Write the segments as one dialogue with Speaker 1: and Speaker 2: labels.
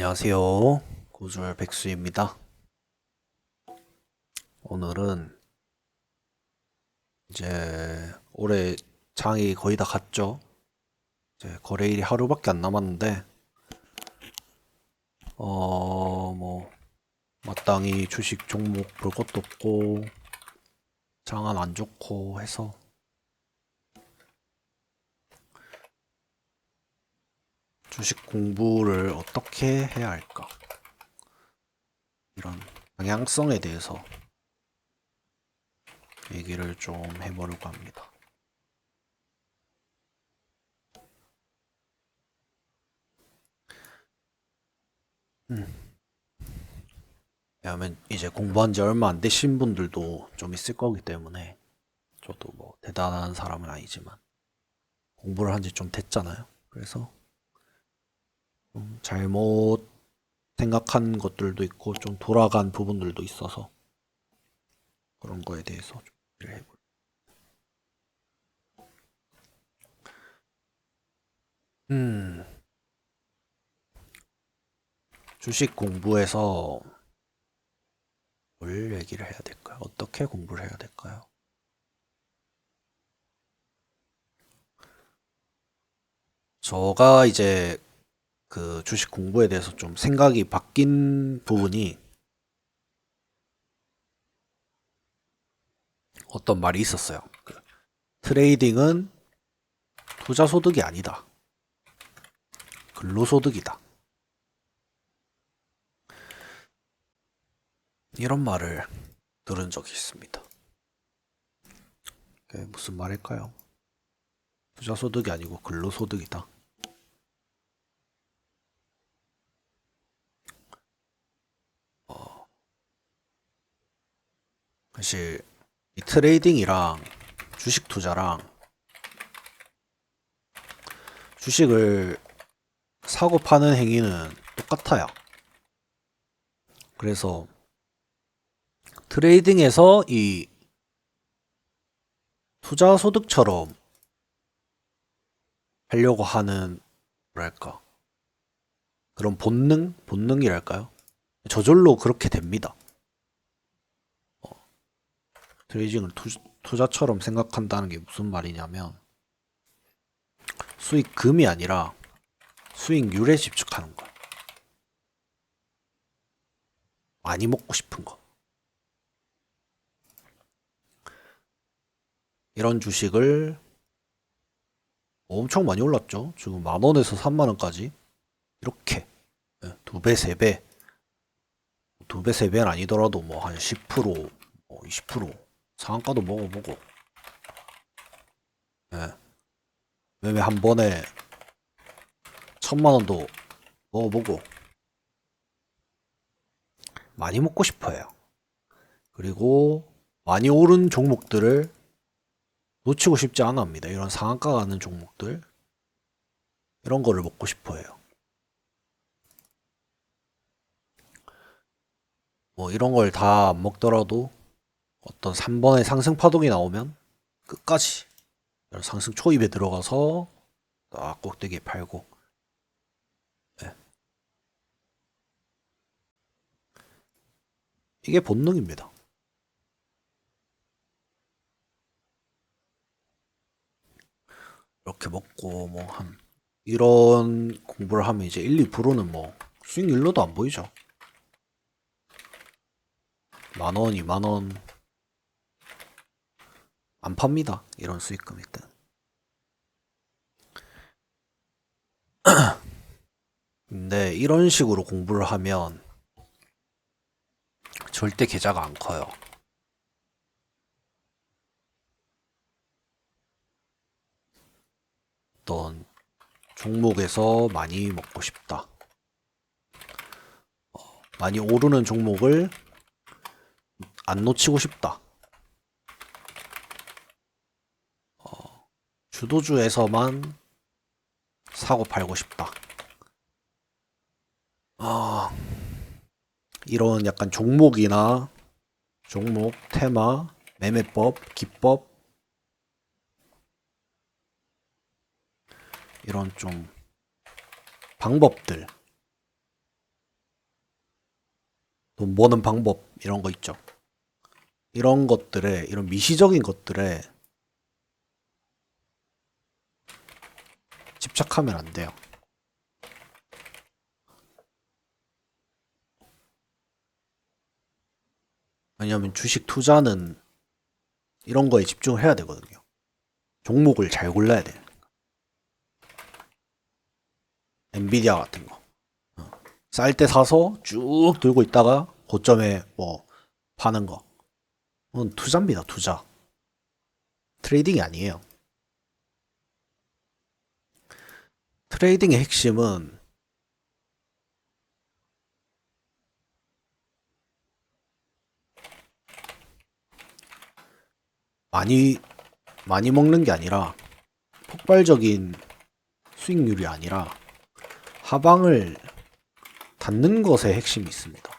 Speaker 1: 안녕하세요. 구줄 백수입니다. 오늘은 이제 올해 장이 거의 다 갔죠. 이제 거래일이 하루밖에 안 남았는데 어 뭐 마땅히 주식 종목 볼 것도 없고 장은 안 좋고 해서 주식 공부를 어떻게 해야 할까? 이런 방향성에 대해서 얘기를 좀 해보려고 합니다. 음. 왜냐하면 이제 공부한 지 얼마 안 되신 분들도 좀 있을 거기 때문에 저도 뭐 대단한 사람은 아니지만 공부를 한 지 좀 됐잖아요. 그래서 좀 잘못 생각한 것들도 있고 좀 돌아간 부분들도 있어서 그런 거에 대해서 좀 얘기를 해볼. 음, 주식 공부에서 뭘 얘기를 해야 될까요? 어떻게 공부를 해야 될까요? 저가 이제 그 주식 공부에 대해서 좀 생각이 바뀐 부분이 어떤 말이 있었어요. 그 트레이딩은 투자 소득이 아니다. 근로 소득이다. 이런 말을 들은 적이 있습니다. 무슨 말일까요? 투자 소득이 아니고 근로 소득이다. 사실 이 트레이딩이랑 주식 투자랑 주식을 사고 파는 행위는 똑같아요. 그래서 트레이딩에서 이 투자 소득처럼 하려고 하는 뭐랄까 그런 본능 본능이랄까요? 저절로 그렇게 됩니다. 트레이딩을 투, 투자처럼 생각한다는 게 무슨 말이냐면 수익금이 아니라 수익률에 집중하는 거야. 많이 먹고 싶은 거. 이런 주식을 엄청 많이 올랐죠. 지금 만 원에서 3만 원까지 이렇게 예, 두 배, 세 배, 두 배, 세 배는 아니더라도 뭐 한 10%, 뭐20% 상한가도 먹어보고 예. 매매 한 번에 천만 원도 먹어보고 많이 먹고 싶어요. 그리고 많이 오른 종목들을 놓치고 싶지 않아 합니다. 이런 상한가 가는 종목들 이런 거를 먹고 싶어요. 뭐 이런 걸다안 먹더라도 어떤 3번의 상승 파동이 나오면 끝까지 상승 초입에 들어가서 딱 꼭대기에 팔고 예. 이게 본능입니다. 이렇게 먹고 뭐 한 이런 공부를 하면 이제 1, 2%는 뭐 수익률로도 안 보이죠. 만 원, 2만 원 안 팝니다. 이런 수익금일 때. 근데 이런 식으로 공부를 하면 절대 계좌가 안 커요. 어떤 종목에서 많이 먹고 싶다. 어, 많이 오르는 종목을 안 놓치고 싶다. 주도주에서만 사고 팔고 싶다. 아, 이런 약간 종목이나 종목, 테마, 매매법, 기법 이런 좀 방법들 돈 버는 방법 이런 거 있죠. 이런 것들에 이런 미시적인 것들에 집착하면 안 돼요. 왜냐하면 주식 투자는 이런 거에 집중을 해야 되거든요. 종목을 잘 골라야 돼. 엔비디아 같은 거. 쌀 때 사서 쭉 들고 있다가 고점에 뭐 파는 거. 투자입니다, 투자. 트레이딩이 아니에요. 트레이딩의 핵심은 많이 많이 먹는 게 아니라 폭발적인 수익률이 아니라 하방을 닫는 것에 핵심이 있습니다.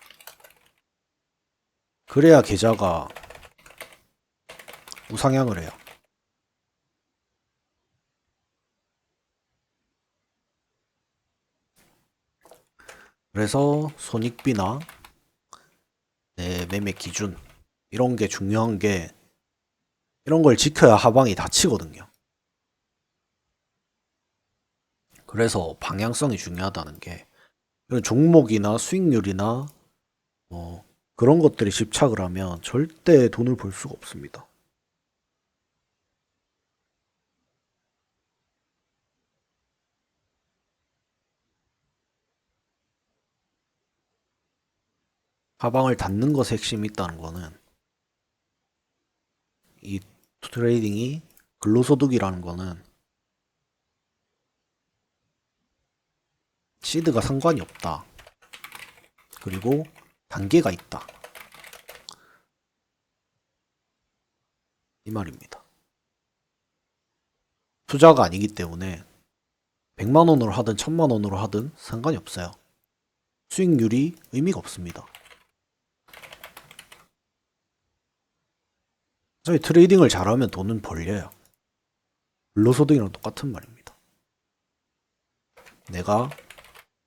Speaker 1: 그래야 계좌가 우상향을 해요. 그래서 손익비나 내 매매 기준 이런 게 중요한 게 이런 걸 지켜야 하방이 닫히거든요. 그래서 방향성이 중요하다는 게 이런 종목이나 수익률이나 뭐 그런 것들에 집착을 하면 절대 돈을 벌 수가 없습니다. 하방을 닫는 것에 핵심이 있다는 거는 이 트레이딩이 근로소득이라는 거는 시드가 상관이 없다. 그리고 단계가 있다. 이 말입니다. 투자가 아니기 때문에 100만 원으로 하든 1000만 원으로 하든 상관이 없어요. 수익률이 의미가 없습니다. 저희 트레이딩을 잘하면 돈은 벌려요. 근로소득이랑 똑같은 말입니다. 내가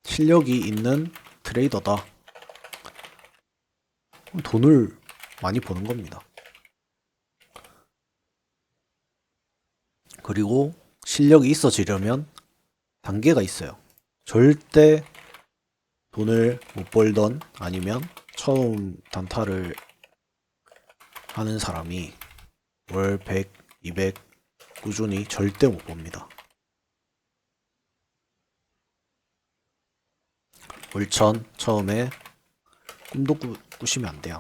Speaker 1: 실력이 있는 트레이더다. 돈을 많이 버는 겁니다. 그리고 실력이 있어지려면 단계가 있어요. 절대 돈을 못 벌던 아니면 처음 단타를 하는 사람이 월 100, 200 꾸준히 절대 못 봅니다. 월천 처음에 꿈도 꾸, 꾸시면 안 돼요.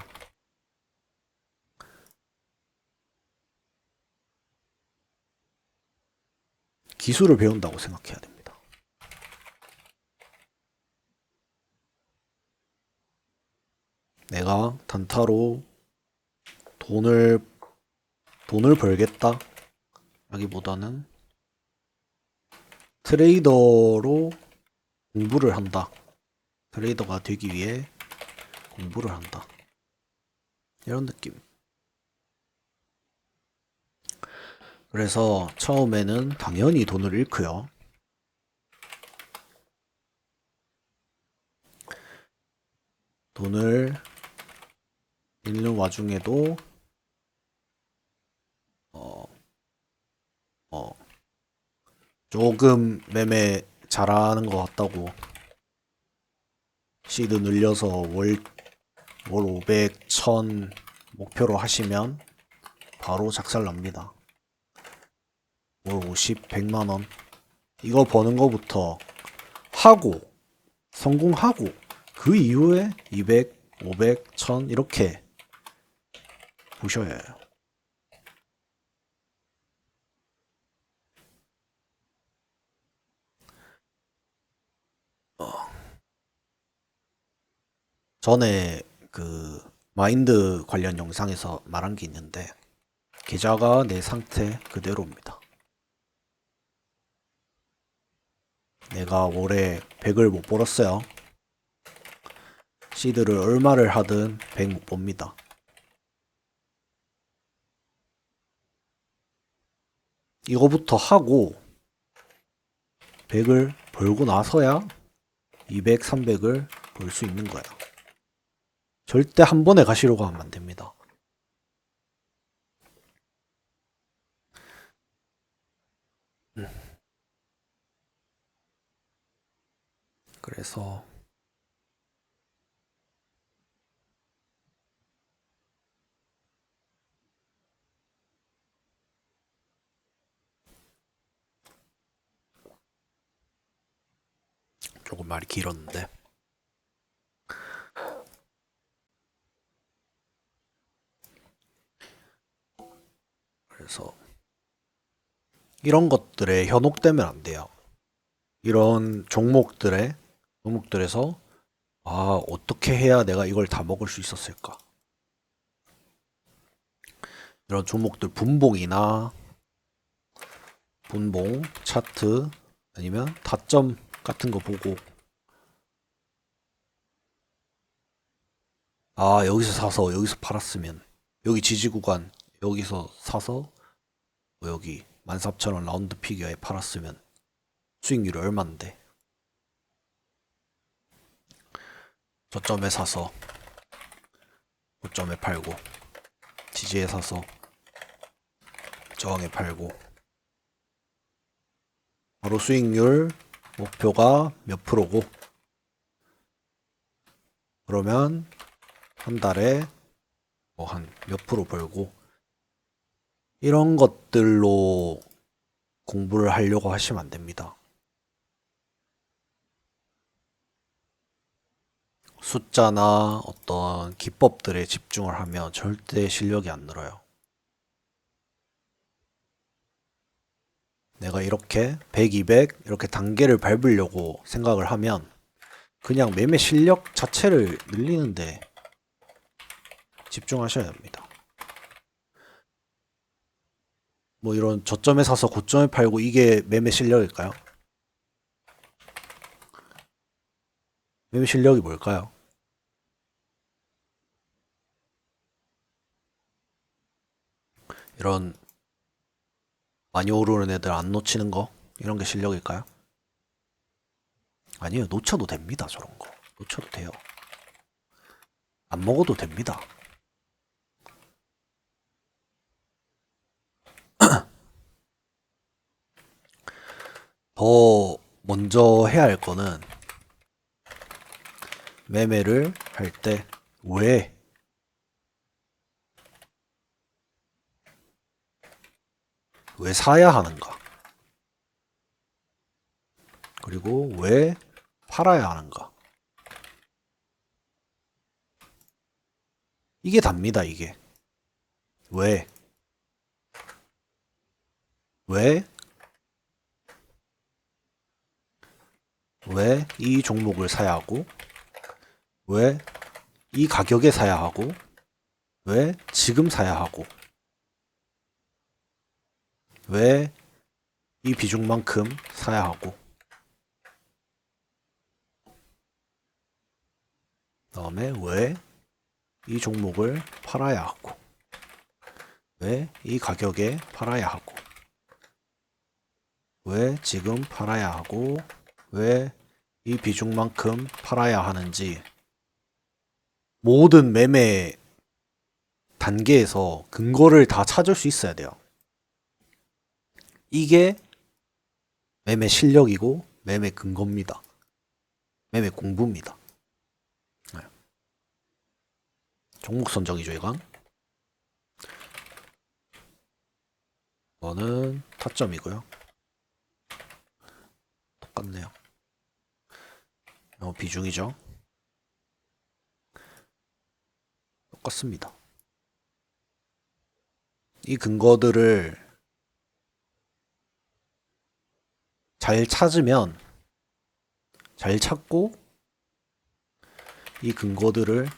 Speaker 1: 기술을 배운다고 생각해야 됩니다. 내가 단타로 돈을 돈을 벌겠다 라기보다는 트레이더로 공부를 한다. 트레이더가 되기 위해 공부를 한다. 이런 느낌. 그래서 처음에는 당연히 돈을 잃고요. 돈을 잃는 와중에도 어, 어, 조금 매매 잘하는 것 같다고 시드 늘려서 월, 월 500, 1000 목표로 하시면 바로 작살 납니다. 월 50, 100만원. 이거 버는 거부터 하고, 성공하고, 그 이후에 200, 500, 1000 이렇게 보셔야 해요. 전에 그 마인드 관련 영상에서 말한 게 있는데 계좌가 내 상태 그대로입니다. 내가 올해 100을 못 벌었어요. 시드를 얼마를 하든 100 못 봅니다. 이거부터 하고 100을 벌고 나서야 200, 300을 벌 수 있는 거야. 절대 한 번에 가시려고 하면 안 됩니다. 음. 그래서 조금 말이 길었는데 그래서 이런 것들에 현혹되면 안 돼요. 이런 종목들에 종목들에서 아 어떻게 해야 내가 이걸 다 먹을 수 있었을까? 이런 종목들 분봉이나 분봉 차트 아니면 타점 같은 거 보고 아 여기서 사서 여기서 팔았으면 여기 지지 구간 여기서 사서 뭐 여기 14,000원 라운드 피겨에 팔았으면 수익률이 얼만데? 저점에 사서 고점에 팔고 지지에 사서 저항에 팔고 바로 수익률 목표가 몇 프로고? 그러면 한 달에 뭐 한 몇 프로 벌고 이런 것들로 공부를 하려고 하시면 안 됩니다. 숫자나 어떤 기법들에 집중을 하면 절대 실력이 안 늘어요. 내가 이렇게 100, 200 이렇게 단계를 밟으려고 생각을 하면 그냥 매매 실력 자체를 늘리는데 집중하셔야 됩니다. 뭐 이런 저점에 사서 고점에 팔고 이게 매매 실력일까요? 매매 실력이 뭘까요? 이런 많이 오르는 애들 안 놓치는 거 이런 게 실력일까요? 아니요 놓쳐도 됩니다 저런 거 놓쳐도 돼요 안 먹어도 됩니다 더 먼저 해야 할 거는 매매를 할 때 왜 왜 사야 하는가? 그리고 왜 팔아야 하는가? 이게 답니다, 이게. 왜? 왜? 왜 이 종목을 사야 하고? 왜 이 가격에 사야 하고? 왜 지금 사야 하고? 왜 이 비중만큼 사야 하고? 다음에 왜 이 종목을 팔아야 하고? 왜 이 가격에 팔아야 하고? 왜 지금 팔아야 하고? 왜 이 비중만큼 팔아야 하는지 모든 매매 단계에서 근거를 다 찾을 수 있어야 돼요. 이게 매매 실력이고 매매 근거입니다. 매매 공부입니다. 네. 종목 선정이죠, 이건. 이거는 타점이고요. 어, 비중이죠. 똑같습니다. 이 근거들을 잘 찾으면 잘 찾고 이 근거들을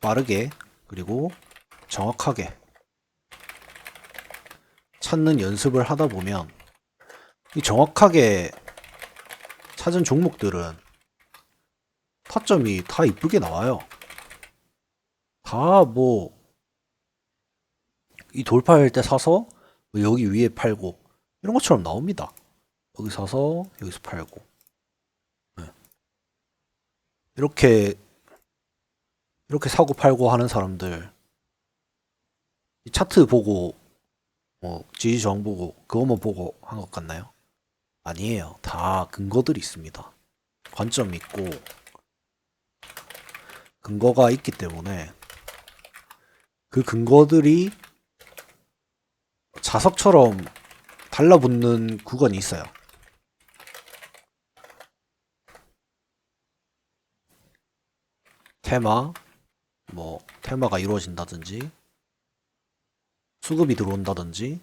Speaker 1: 빠르게 그리고 정확하게 찾는 연습을 하다 보면 이 정확하게 찾은 종목들은 타점이 다 이쁘게 나와요. 다 뭐 이 돌파할 때 사서 뭐 여기 위에 팔고 이런 것처럼 나옵니다. 여기 사서 여기서 팔고 네. 이렇게 이렇게 사고 팔고 하는 사람들 이 차트 보고 뭐 지지 저항 보고 그것만 보고 한 것 같나요? 아니에요. 다 근거들이 있습니다. 관점이 있고 근거가 있기 때문에 그 근거들이 자석처럼 달라붙는 구간이 있어요. 테마, 뭐, 테마가 이루어진다든지, 수급이 들어온다든지,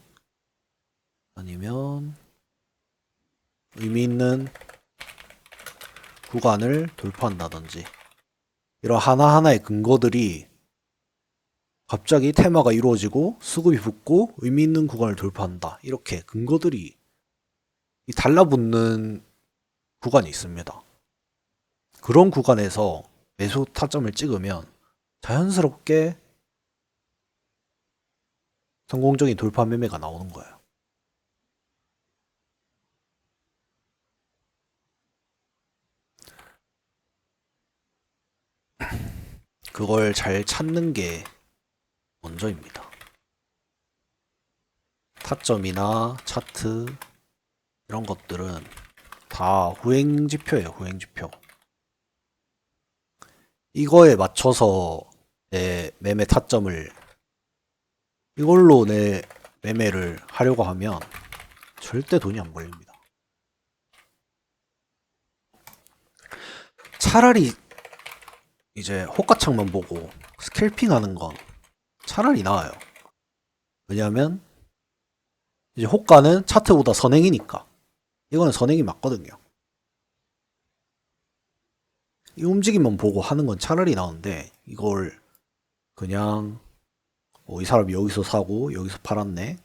Speaker 1: 아니면, 의미 있는 구간을 돌파한다든지, 이런 하나하나의 근거들이 갑자기 테마가 이루어지고 수급이 붙고 의미 있는 구간을 돌파한다. 이렇게 근거들이 이 달라붙는 구간이 있습니다. 그런 구간에서 매수 타점을 찍으면 자연스럽게 성공적인 돌파 매매가 나오는 거예요. 그걸 잘 찾는 게 먼저입니다. 타점이나 차트 이런 것들은 다 후행 지표예요, 후행 지표. 이거에 맞춰서 내 매매 타점을 이걸로 내 매매를 하려고 하면 절대 돈이 안 벌립니다. 차라리 이제 호가창만 보고 스캘핑 하는 건 차라리 나아요. 왜냐하면 이제 호가는 차트보다 선행이니까 이거는 선행이 맞거든요. 이 움직임만 보고 하는 건 차라리 나은데 이걸 그냥 어, 이 사람이 여기서 사고 여기서 팔았네.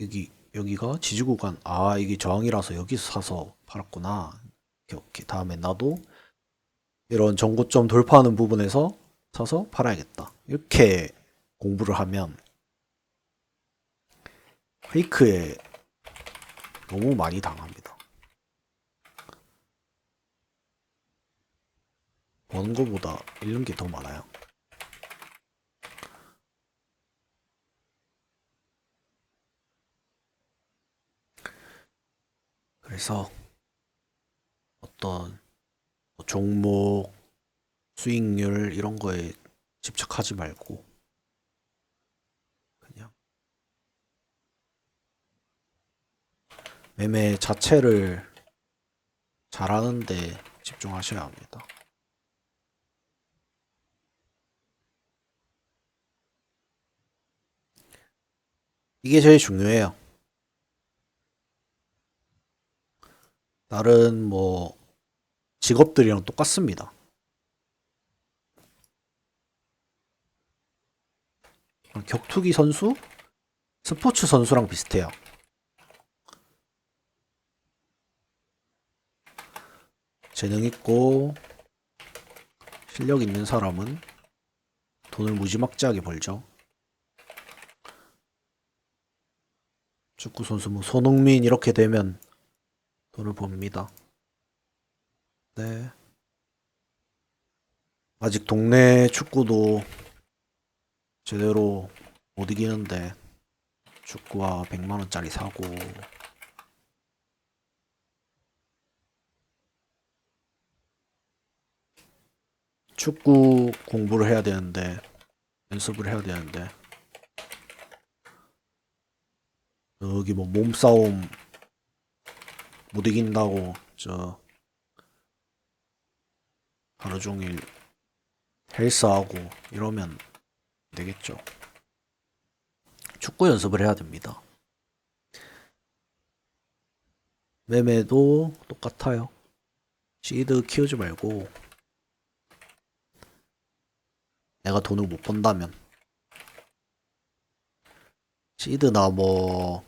Speaker 1: 여기 여기가 지지 구간 아 이게 저항이라서 여기서 사서 팔았구나. 오케이. 다음에 나도 이런 전고점 돌파하는 부분에서 사서 팔아야겠다. 이렇게 공부를 하면 페이크에 너무 많이 당합니다. 버는 것보다 잃는 게 더 많아요. 그래서 어떤 뭐 종목, 수익률 이런 거에 집착하지 말고 그냥 매매 자체를 잘하는데 집중하셔야 합니다. 이게 제일 중요해요. 다른 뭐 직업들이랑 똑같습니다. 격투기 선수, 스포츠 선수랑 비슷해요. 재능 있고 실력 있는 사람은 돈을 무지막지하게 벌죠. 축구 선수 뭐 손흥민 이렇게 되면 돈을 법니다. 네. 아직 동네 축구도 제대로 못 이기는데 축구화 100만 원짜리 사고 축구 공부를 해야 되는데 연습을 해야 되는데 여기 뭐 몸싸움 못 이긴다고 저 하루 종일 헬스하고 이러면 안 되겠죠. 축구 연습을 해야 됩니다. 매매도 똑같아요. 시드 키우지 말고 내가 돈을 못 번다면 시드나 뭐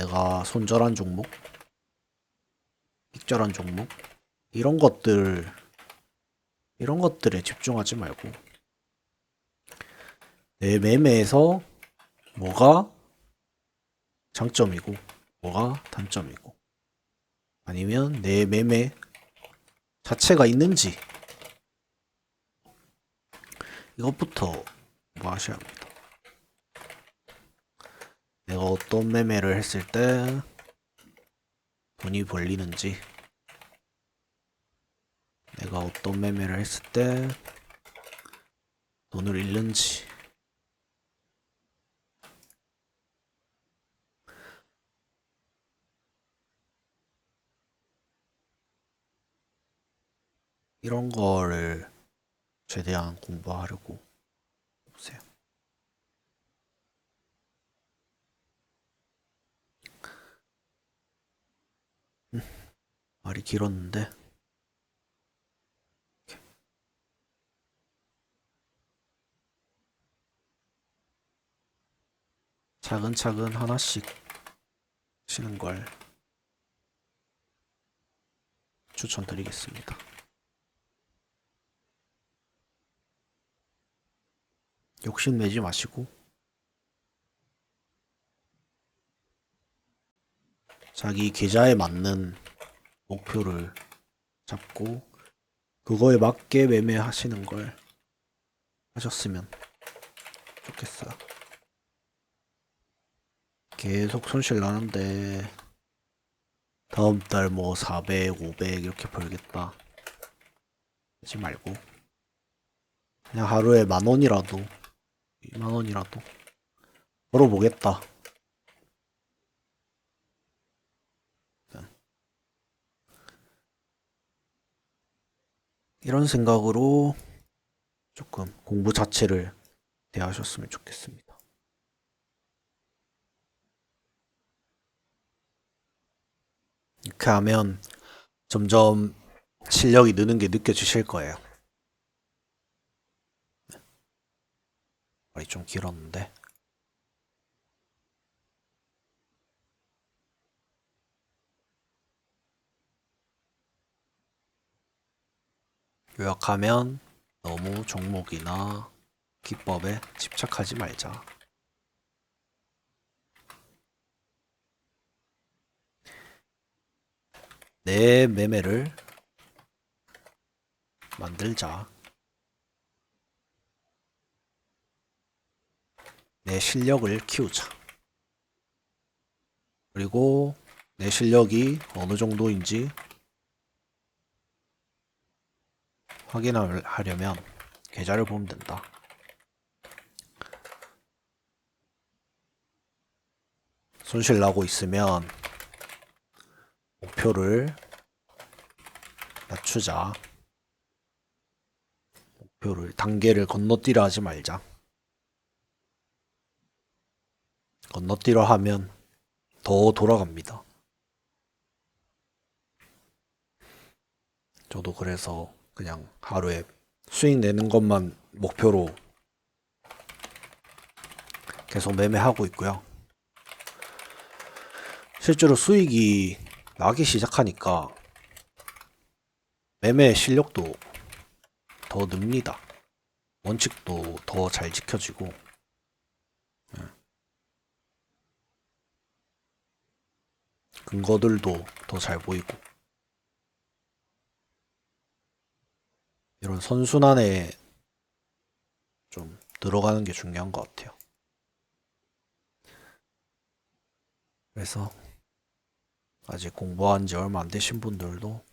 Speaker 1: 내가 손절한 종목, 익절한 종목 이런 것들 이런 것들에 집중하지 말고 내 매매에서 뭐가 장점이고 뭐가 단점이고 아니면 내 매매 자체가 있는지 이것부터 뭐 하셔야 합니다. 내가 어떤 매매를 했을 때 돈이 벌리는지 내가 어떤 매매를 했을 때 돈을 잃는지. 이런 거를 최대한 공부하려고 보세요. 음, 말이 길었는데. 차근차근 하나씩 치는 걸 추천드리겠습니다. 욕심 내지 마시고. 자기 계좌에 맞는 목표를 잡고 그거에 맞게 매매하시는 걸 하셨으면 좋겠어요. 계속 손실 나는데 다음 달 뭐 400, 500 이렇게 벌겠다 하지 말고 그냥 하루에 만 원이라도 2만 원이라도 벌어보겠다. 이런 생각으로 조금 공부 자체를 대하셨으면 좋겠습니다. 이렇게 하면 점점 실력이 느는 게 느껴지실 거예요. 말이 좀 길었는데. 요약하면 너무 종목이나 기법에 집착하지 말자. 내 매매를 만들자. 내 실력을 키우자. 그리고 내 실력이 어느 정도인지 확인하려면 계좌를 보면 된다. 손실 나고 있으면 목표를 낮추자. 목표를 단계를 건너뛰려 하지 말자. 건너뛰려 하면 더 돌아갑니다. 저도 그래서 그냥 하루에 수익 내는 것만 목표로 계속 매매하고 있고요. 실제로 수익이 나기 시작하니까 매매 실력도 더 늡니다. 원칙도 더 잘 지켜지고 근거들도 더 잘 보이고 이런 선순환에 좀 들어가는 게 중요한 것 같아요. 그래서 아직 공부한 지 얼마 안 되신 분들도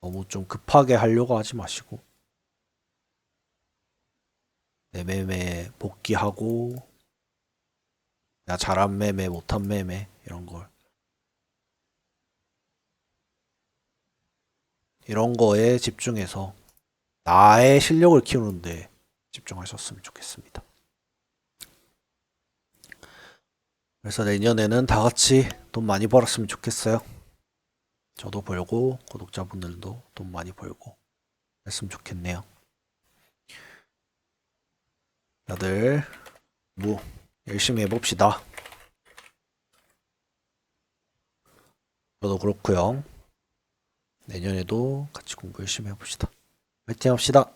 Speaker 1: 너무 좀 급하게 하려고 하지 마시고 내 매매 복귀하고 나 잘한 매매 못한 매매 이런 걸 이런 거에 집중해서 나의 실력을 키우는데 집중하셨으면 좋겠습니다. 그래서 내년에는 다 같이 돈 많이 벌었으면 좋겠어요. 저도 벌고 구독자분들도 돈 많이 벌고 했으면 좋겠네요. 다들 뭐 열심히 해봅시다. 저도 그렇고요. 내년에도 같이 공부 열심히 해봅시다. 화이팅 합시다.